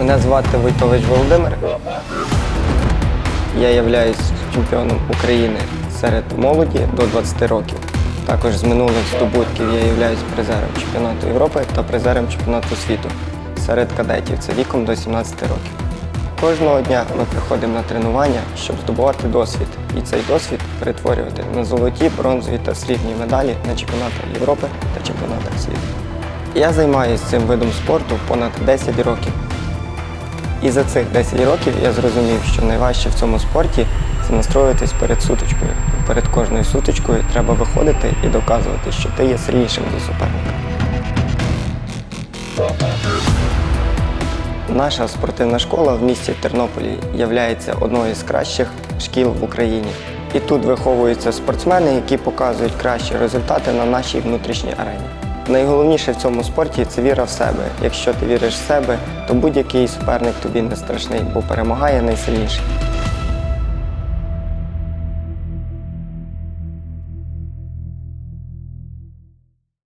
Мене звати Войтович Володимир. Я являюсь чемпіоном України серед молоді до 20 років. Також з минулих здобутків я являюсь призером чемпіонату Європи та призером чемпіонату світу серед кадетів. Це віком до 17 років. Кожного дня ми приходимо на тренування, щоб здобувати досвід, і цей досвід перетворювати на золоті, бронзові та срібні медалі на чемпіонатах Європи та чемпіонатах світу. Я займаюся цим видом спорту понад 10 років. І за цих 10 років я зрозумів, що найважче в цьому спорті це настроюватись перед сутичкою. Перед кожною сутичкою треба виходити і доказувати, що ти є сильнішим за суперника. Наша спортивна школа в місті Тернополі є одною з кращих шкіл в Україні. І тут виховуються спортсмени, які показують кращі результати на нашій внутрішній арені. Найголовніше в цьому спорті це віра в себе. Якщо ти віриш в себе, то будь-який суперник тобі не страшний, бо перемагає найсильніший.